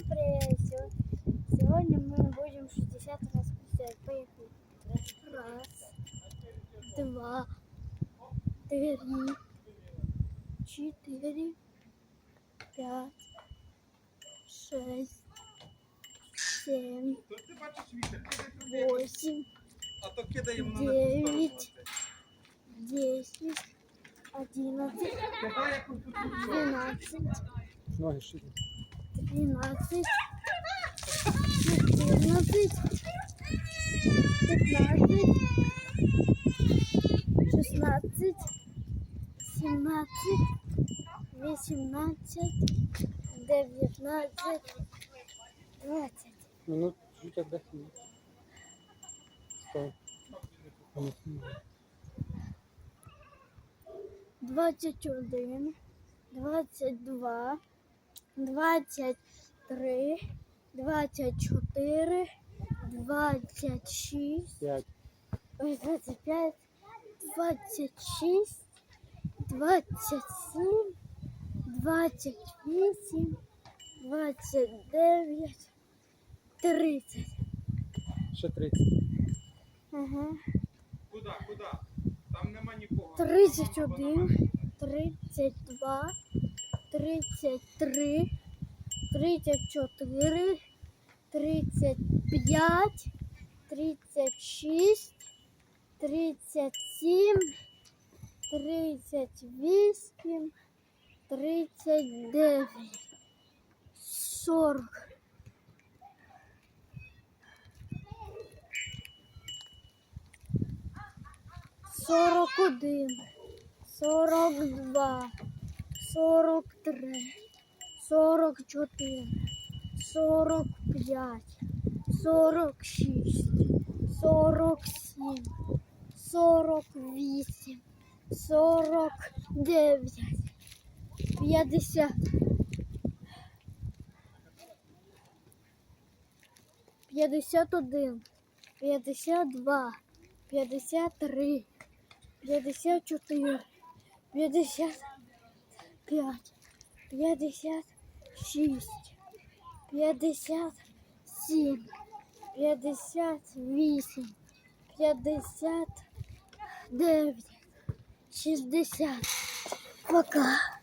Всем привет! Сегодня мы будем 60 раз писать. Поехали. Раз, два, три, четыре, пять, шесть, семь, восемь, девять, десять, одиннадцать, двенадцать. Тринадцать, четырнадцать, пятнадцать, шестнадцать, семнадцать, восемнадцать, девятнадцать, двадцать. Минут чуть отдохни. Стой. Двадцять один, двадцять два, двадцять три, двадцять чотири, двадцять шість. П'ять. Ой, 25, 26, 27, 28, 29, 30. Ще 30. Ага. Куди, куди? Там нема нікого. 31, 32, 33, 34, 35, 36, 37, 38, 39, 40. Сорок один, сорок два, сорок три, сорок чотири, сорок п'ять, сорок шість, сорок сім, сорок вісім, сорок дев'ять, п'ятдесят. П'ятдесят один, п'ятдесят два, п'ятдесят три, п'ятдесят чотири, п'ятдесят п'ять, п'ятдесят шість, п'ятдесят сім, п'ятдесят вісім, п'ятдесят дев'ять, шістдесят. Пока.